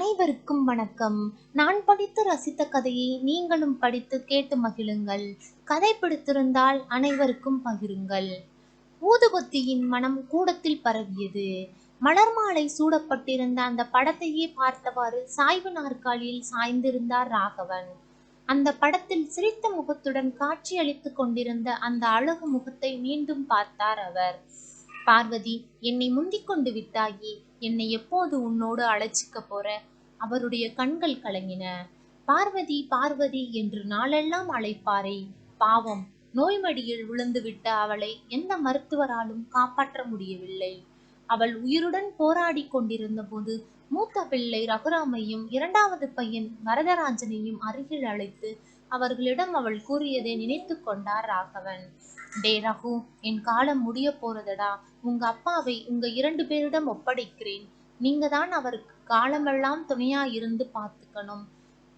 அனைவருக்கும் வணக்கம். நான் படித்து ரசித்த கதையை நீங்களும் படித்து கேட்டு மகிழுங்கள். கதை பிடித்திருந்தால் அனைவருக்கும் பகிருங்கள். ஊதுபத்தியின் மனம் கூடத்தில் பரவியது. மலர் மாலை சூடப்பட்டிருந்த அந்த படத்தையே பார்த்தவாறு சாய்வு நாற்காலியில் சாய்ந்திருந்தார் ராகவன். அந்த படத்தில் சிரித்த முகத்துடன் காட்சியளித்துக் கொண்டிருந்த அந்த அழகு முகத்தை மீண்டும் பார்த்தார் அவர். பார்வதி என்னை முந்திக் கொண்டு விட்டாயே என்னை எப்போது உன்னோடு அழைச்சிக்க போற? அவருடைய கண்கள் கலங்கின. பார்வதி பார்வதி என்று நாளெல்லாம் அழைப்பாரே. பாவம் நோய்மடியில் விழுந்துவிட்ட அவளை எந்த மருத்துவராலும் காப்பாற்ற முடியவில்லை. அவள் உயிருடன் போராடி கொண்டிருந்த போது மூத்த பிள்ளை ரகுராமையும் இரண்டாவது பையன் வரதராஜனையும் அருகில் அழைத்து அவர்களிடம் அவள் கூறியதை நினைத்து கொண்டார் ராகவன். டே ரகு என் காலம் முடிய போறதடா. உங்க அப்பாவை உங்க இரண்டு பேரிடம் ஒப்படைக்கிறேன். நீங்க தான் அவருக்கு காலமெல்லாம் துணையா இருந்து பார்த்துக்கணும்.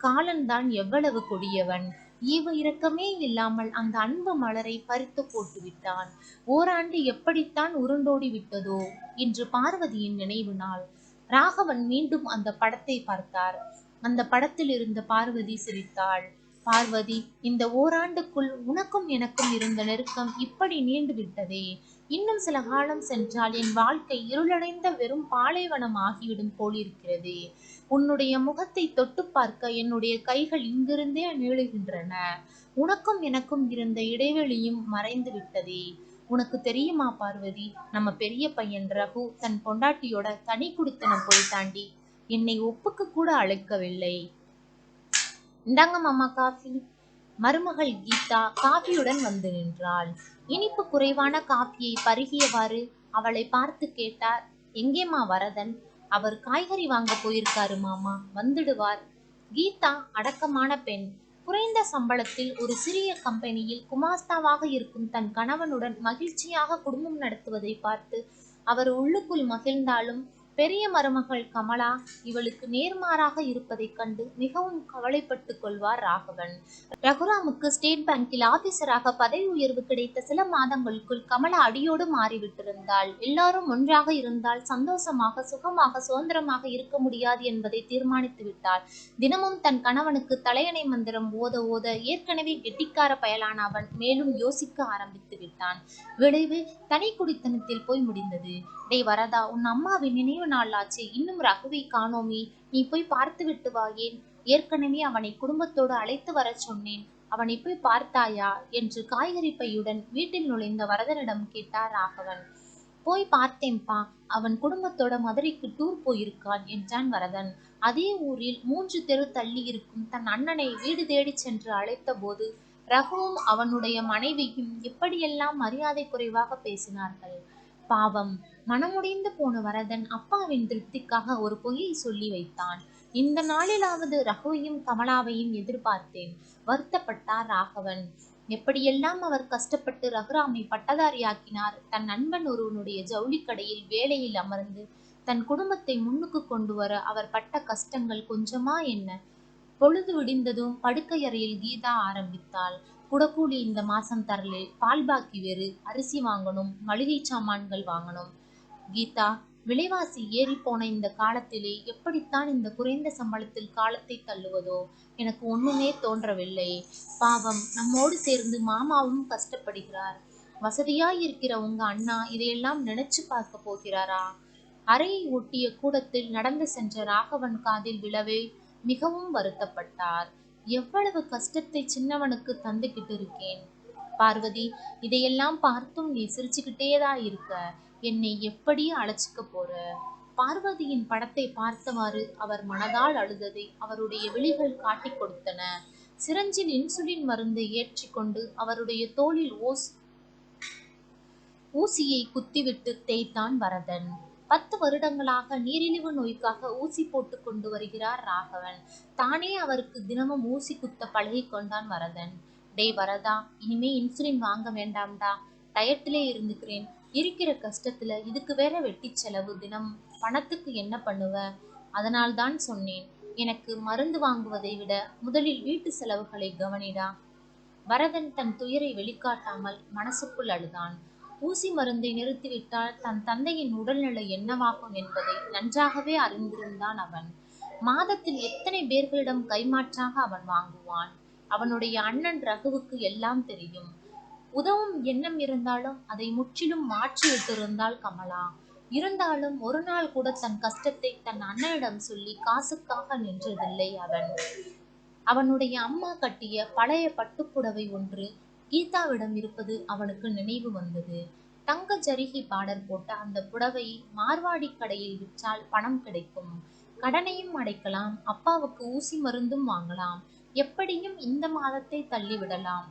காலன் தான் எவ்வளவு கொடியவன். ஈவ இரக்கமே இல்லாமல் அந்த அன்பு மலரை பறித்து போட்டு விட்டான் ஓராண்டு எப்படித்தான் உருண்டோடி விட்டதோ என்று பார்வதியின் நினைவு நாள். ராகவன் மீண்டும் அந்த படத்தை பார்த்தார். அந்த படத்தில் இருந்த பார்வதி சிரித்தாள். பார்வதி இந்த ஓராண்டுக்குள் உனக்கும் எனக்கும் இருந்த நெருக்கம் இப்படி நீண்டு விட்டதே. இன்னும் சில காலம் சென்றால் என் வாழ்க்கை இருளடைந்த வெறும் பாலைவனம் ஆகிவிடும் போலிருக்கிறது. உன்னுடைய முகத்தை தொட்டு பார்க்க என்னுடைய கைகள் இங்கிருந்தே நீளுகின்றன. உனக்கும் எனக்கும் இருந்த இடைவெளியும் மறைந்து விட்டதே உனக்கு தெரியுமா பார்வதி? நம்ம பெரிய பையன் ரகு தன் பொண்டாட்டியோட தனி குடித்தனம் போய் தாண்டி என்னை ஒப்புக்கு கூட அழைக்கவில்லை. இந்தாங்க மாமா காஃபி. மருமகள் கீதா காஃபியுடன் வந்து நின்றாள். இனிப்பு குறைவான காஃபியை பருகியவாறு அவளை பார்த்து கேட்டார். எங்கேம்மா வரதன்? அவர் காய்கறி வாங்க போயிருக்காரு மாமா. வந்துடுவார். கீதா அடக்கமான பெண். குறைந்த சம்பளத்தில் ஒரு சிறிய கம்பெனியில் குமாஸ்தாவாக இருக்கும் தன் கணவனுடன் மகிழ்ச்சியாக குடும்பம் நடத்துவதை பார்த்து அவர் உள்ளுக்குள் மகிழ்ந்தாலும் பெரிய மருமகள் கமலா இவளுக்கு நேர்மாறாக இருப்பதைக் கண்டு மிகவும் கவலைப்பட்டு கொள்வார் ராகவன். ரகுராமுக்கு ஸ்டேட் பேங்கில் ஆபீசராக பதவி உயர்வு கிடைத்த சில மாதங்களுக்குள் கமலா அடியோடு மாறிவிட்டிருந்தாள். எல்லாரும் ஒன்றாக இருந்தால் சந்தோஷமாக சுகமாக சுதந்திரமாக இருக்க முடியாது என்பதை தீர்மானித்து விட்டாள். தினமும் தன் கணவனுக்கு தலையணை மந்திரம் ஓத ஓத ஏற்கனவே கெட்டிக்கார பயலான அவன் மேலும் யோசிக்க ஆரம்பித்து விட்டான். விளைவு தனி குடித்தனத்தில் போய் முடிந்தது. டே வரதா உன் அம்மாவின் நினைவு நாள் ஆச்சு இன்னும் ரகுவை காணோமே. நீ போய் பார்த்து விட்டு வாயேன் ஏற்கனவே அவனை குடும்பத்தோடு அழைத்து வரச் சொன்னேன். அவனை போய் பார்த்தாயா? என்று காய்கறி பையுடன் வீட்டில் நுழைந்த வரதனிடம் கேட்டார் ராகவன். போய் பார்த்தேன்பா அவன் குடும்பத்தோட மதுரைக்கு டூர் போயிருக்கான் என்றான் வரதன். அதே ஊரில் மூன்று தெரு தள்ளி இருக்கும் தன் அண்ணனை வீடு தேடி சென்று அழைத்த போது ரகுவும் அவனுடைய மனைவியும் எப்படியெல்லாம் மரியாதை குறைவாக பேசினார்கள்? பாவம். மனமுடைந்து போன வரதன் அப்பாவின் திருப்திக்காக ஒரு பொய்யை சொல்லி வைத்தான். இந்த நாளிலாவது ரகுவையும் கமலாவையும் எதிர்பார்த்தேன். வருத்தப்பட்டார் ராகவன். எப்படியெல்லாம் அவர் கஷ்டப்பட்டு ரகுராமை பட்டதாரியாக்கினார். தன் நண்பன் ஒருவனுடைய ஜவுளி கடையில் வேலையில் அமர்ந்து தன் குடும்பத்தை முன்னுக்கு கொண்டு வர அவர் பட்ட கஷ்டங்கள் கொஞ்சமா என்ன? பொழுது விடிந்ததும் படுக்கையறையில் கீதா ஆரம்பித்தாள். குடக்கூலி இந்த மாசம் தரலே பால் பாக்கி வேறு அரிசி வாங்கணும் மளிகை சாமான்கள் வாங்கணும். கீதா விலைவாசி ஏறி போன இந்த காலத்திலே எப்படித்தான் இந்த குறைந்த சம்பளத்தில் காலத்தை தள்ளுவதோ எனக்கு ஒண்ணுமே தோன்றவில்லை. பாவம் நம்மோடு சேர்ந்து மாமாவும் கஷ்டப்படுகிறார். வசதியாய் இருக்கிற உங்க அண்ணா இதையெல்லாம் நினைச்சு பார்க்க போகிறாரா? அறையை ஒட்டிய கூடத்தில் நடந்து சென்ற ராகவன் காதில் விழவே மிகவும் வருத்தப்பட்டார். எவ்வளவு கஷ்டத்தை சின்னவனுக்கு தந்துகிட்டு இருக்கேன் பார்வதி இதையெல்லாம் பார்த்தும் நீ சிரிச்சுக்கிட்டேதா இருக்க. என்னை எப்படி அழைச்சிக்க போற? பார்வதியின் படத்தை பார்த்தவாறு அவர் மனதால் அழுததை அவருடைய விழிகள் காட்டிக் கொடுத்தன. சிரஞ்சில் இன்சுலின் மருந்தை ஏற்றிக்கொண்டு அவருடைய தோளில் ஓஸ் ஊசியை குத்திவிட்டு தேய்த்தான் வரதன் பத்து வருடங்களாக நீரிழிவு நோய்க்காக ஊசி போட்டு கொண்டு வருகிறார் ராகவன். தானே அவருக்கு தினமும் ஊசி குத்த பழகி கொண்டான் வரதன் டேய் வரதா இனிமே இன்சுலின் வாங்க வேண்டாம்டா. டயட்டிலே இருந்துக்கிறேன். இருக்கிற கஷ்டத்துல இதுக்கு வேற வெட்டி செலவு தினம் பணத்துக்கு என்ன பண்ணுவ? அதனால் தான் சொன்னேன். எனக்கு மருந்து வாங்குவதை விட முதலில் வீட்டு செலவுகளை கவனிடா. வரதன் தன் துயரை வெளிக்காட்டாமல் மனசுக்குள் அழுதான். ஊசி மருந்தை நிறுத்திவிட்டால் தன் தந்தையின் உடல்நிலை என்னவாகும் என்பதை நன்றாகவே அறிந்திருந்தான் அவன். மாதத்தில் எத்தனை பேர்களிடம் கைமாற்றாக அவன் வாங்குவான்? அவனுடைய அண்ணன் ரகுவுக்கு எல்லாம் தெரியும். உதவும் எண்ணம் இருந்தாலும் அதை முற்றிலும் மாற்றி விட்டிருந்தாள் கமலா. இருந்தாலும் ஒரு நாள் கூட தன் கஷ்டத்தை தன் அண்ணனிடம் சொல்லி காசுக்காக நின்றதில்லை அவன். அவனுடைய அம்மா கட்டிய பழைய பட்டுப்புடவை ஒன்று கீதாவிடம் இருப்பது அவனுக்கு நினைவு வந்தது. தங்க ஜருகி பாடல் போட்ட அந்த புடவை மார்வாடி கடையில் விற்றால் பணம் கிடைக்கும். கடனையும் அடைக்கலாம் அப்பாவுக்கு ஊசி மருந்தும் வாங்கலாம். எப்படியும் இந்த மாதத்தை தள்ளிவிடலாம்.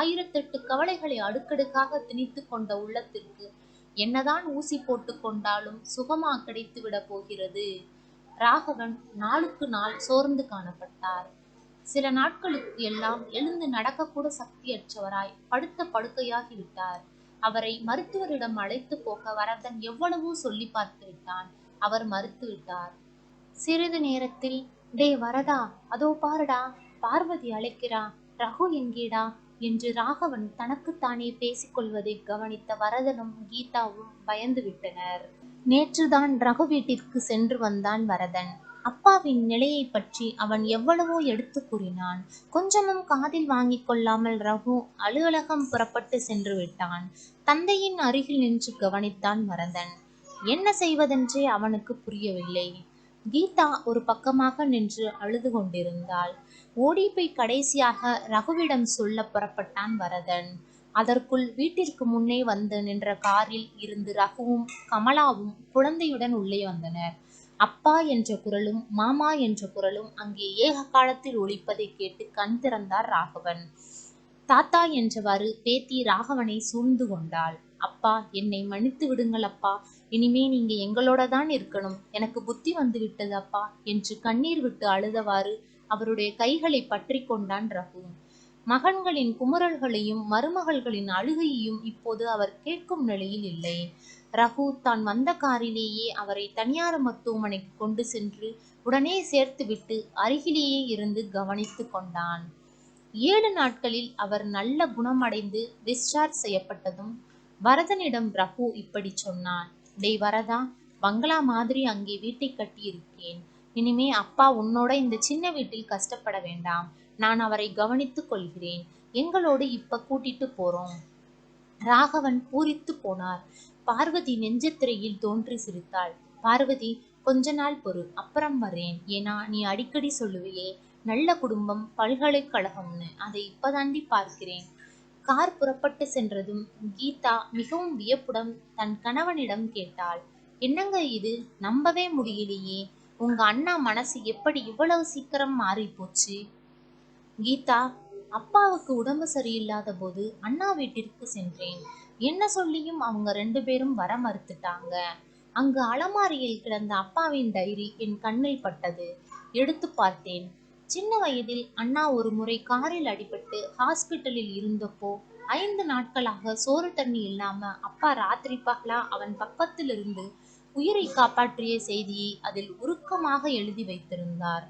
ஆயிரத்தெட்டு கவலைகளை அடுக்கடுக்காக திணித்து கொண்ட உள்ளத்திற்கு என்னதான் ஊசி போட்டு கொண்டாலும் சுகமா கிடைத்து விட போகிறது. ராகவன் நாளுக்கு நாள் சோர்ந்து காணப்பட்டார். சில நாட்களுக்கு எல்லாம் எழுந்து நடக்கக்கூட சக்தியற்றவராய் படுத்த படுக்கையாகிவிட்டார் அவரை மருத்துவரிடம் அழைத்து போக வரதன் எவ்வளவோ சொல்லி பார்த்து விட்டான். அவர் மறுத்து விட்டார். சிறிது நேரத்தில் டே வரதா அதோ பாருடா பார்வதி அழைக்கிறா ரகு எங்கேடா என்று ராகவன் தனக்குத்தானே பேசிக்கொள்வதை கவனித்த வரதனும் கீதாவும் பயந்து விட்டனர். நேற்றுதான் ரகு வீட்டிற்கு சென்று வந்தான் வரதன். அப்பாவின் நிலையை பற்றி அவன் எவ்வளவோ எடுத்து கூறினான். கொஞ்சமும் காதில் வாங்கிக் கொள்ளாமல் ரகு அலுவலகம் புறப்பட்டு சென்று விட்டான். தந்தையின் அருகில் நின்று கவனித்தான் வரதன். என்ன செய்வதென்றே அவனுக்கு புரியவில்லை. கீதா ஒரு பக்கமாக நின்று அழுது கொண்டிருந்தாள். ஓடி போய் கடைசியாக ரகுவிடம் சொல்ல புறப்பட்டான் வரதன். அதற்குள் வீட்டிற்கு முன்னே வந்து நின்ற காரில் இருந்து ரகுவும் கமலாவும் குழந்தையுடன் உள்ளே வந்தனர். அப்பா என்ற குரலும் மாமா என்ற குரலும் அங்கே ஏக காலத்தில் ஒழிப்பதை கேட்டு கண் திறந்தார் ராகவன். தாத்தா என்றவாறு பேத்தி ராகவனை சூழ்ந்து கொண்டாள். அப்பா என்னை மன்னித்து விடுங்கள் அப்பா. இனிமே நீங்க எங்களோட தான் இருக்கணும். எனக்கு புத்தி வந்து விட்டது அப்பா என்று கண்ணீர் விட்டு அழுதவாறு அவருடைய கைகளை பற்றி கொண்டான் ரகு. மகன்களின் குமுறல்களையும் மருமகள்களின் அழுகையையும் இப்போது அவர் கேட்கும் நிலையில் இல்லை. ரகு தான் வந்த காரிலேயே அவரை தனியார் மருத்துவமனைக்கு கொண்டு சென்று உடனே சேர்த்துவிட்டு அருகிலேயே இருந்து கவனித்து கொண்டான். ஏழு நாட்களில் அவர் நல்ல குணமடைந்து டிஸ்சார்ஜ் செய்யப்பட்டதும் வரதனிடம் ரகு இப்படி சொன்னான் டேய் வரதா பங்களா மாதிரி அங்கே வீட்டை கட்டி இருக்கேன் இனிமே அப்பா உன்னோட இந்த சின்ன வீட்டில் கஷ்டப்பட வேண்டாம். நான் அவரை கவனித்துக் கொள்கிறேன். எங்களோடு இப்ப கூட்டிட்டு போறோம். ராகவன் பூரித்து போனார். பார்வதி நெஞ்சத்திரையில் தோன்றி சிரித்தாள். பார்வதி கொஞ்ச நாள் பொறு அப்புறம் வரேன். ஏன்னா நீ அடிக்கடி சொல்லுவியே நல்ல குடும்பம் பல்கலைக்கழகம்னு. அதை இப்பதாண்டி பார்க்கிறேன். கார் புறப்பட்டு சென்றதும் கீதா மிகவும் வியப்புடன் தன் கணவனிடம் கேட்டாள் என்னங்க இது? நம்பவே முடியலையே. உங்க அண்ணா மனசு எப்படி இவ்வளவு சீக்கிரம் மாறி போச்சு கீதா அப்பாவுக்கு உடம்பு சரியில்லாத போது அண்ணா வீட்டிற்கு சென்றேன். என்ன சொல்லியும் அவங்க ரெண்டு பேரும் வர மறுத்துட்டாங்க. அங்கு அலமாரியில் கிடந்த அப்பாவின் டைரி என் கண்ணில் பட்டது. எடுத்து பார்த்தேன். சின்ன வயதில் அண்ணா ஒரு முறை காரில் அடிபட்டு ஹாஸ்பிட்டலில் இருந்தப்போ ஐந்து நாட்களாக சோறு தண்ணி இல்லாம அப்பா ராத்திரி பகலா? அவன் பக்கத்தில் இருந்து உயிரை காப்பாற்றிய செய்தியை அதில் உருக்கமாக எழுதி வைத்திருந்தார்.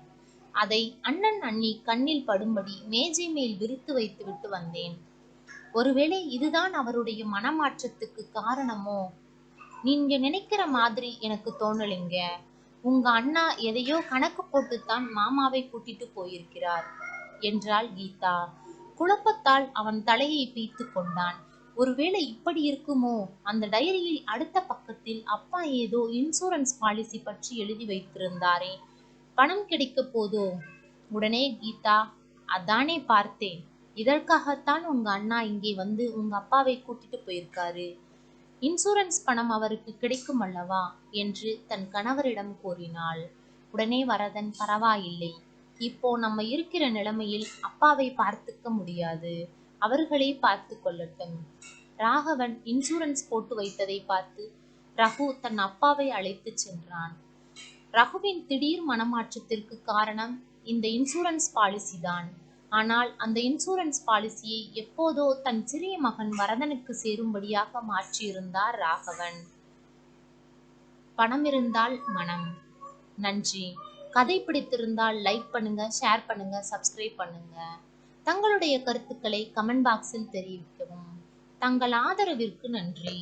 அதை அண்ணன் அண்ணி கண்ணில் படும்படி மேஜை மேல் விரித்து வைத்துவிட்டு வந்தேன். ஒருவேளை இதுதான் அவருடைய மனமாற்றத்துக்கு காரணமோ? நீங்க நினைக்கிற மாதிரி எனக்கு தோணலைங்க. உங்க அண்ணா எதையோ கணக்கு போட்டுத்தான் மாமாவை கூட்டிட்டு போயிருக்கிறார் என்றாள் கீதா. குழப்பத்தால் அவன் தலையை பீத்து கொண்டான். ஒருவேளை இப்படி இருக்குமோ? அந்த டைரியில் அடுத்த பக்கத்தில் அப்பா ஏதோ இன்சூரன்ஸ் பாலிசி பற்றி எழுதி வைத்திருந்தாரே. பணம் கிடைக்க போதோ? உடனே கீதா அதானே பார்த்தேன். இதற்காகத்தான் உங்க அண்ணா இங்கே வந்து உங்க அப்பாவை கூட்டிட்டு போயிருக்காரு. இன்சூரன்ஸ் பணம் அவருக்கு கிடைக்கும் அல்லவா? என்று தன் கணவரிடம் கூறினாள். உடனே வரதன் பரவாயில்லை. இப்போ நம்ம இருக்கிற நிலைமையில் அப்பாவை பார்த்துக்க முடியாது. அவர்களே பார்த்து கொள்ளட்டும். ராகவன் இன்சூரன்ஸ் போட்டு வைத்ததை பார்த்து ரகு தன் அப்பாவை அழைத்து சென்றான். ரகுவின் திடீர் மனமாற்றத்திற்கு காரணம் இந்த இன்சூரன்ஸ் பாலிசி தான். ஆனால் அந்த இன்சூரன்ஸ் பாலிசியை எப்போதோ தன் சிறிய மகன் வரதனுக்கு சேரும்படியாக மாற்றியிருந்தார் ராகவன். பணம் இருந்தால் மனம். நன்றி. கதை பிடித்திருந்தால் லைக் பண்ணுங்க ஷேர் பண்ணுங்க சப்ஸ்கிரைப் பண்ணுங்க. தங்களுடைய கருத்துக்களை கமெண்ட் பாக்ஸில் தெரிவிக்கவும். தங்கள் ஆதரவிற்கு நன்றி.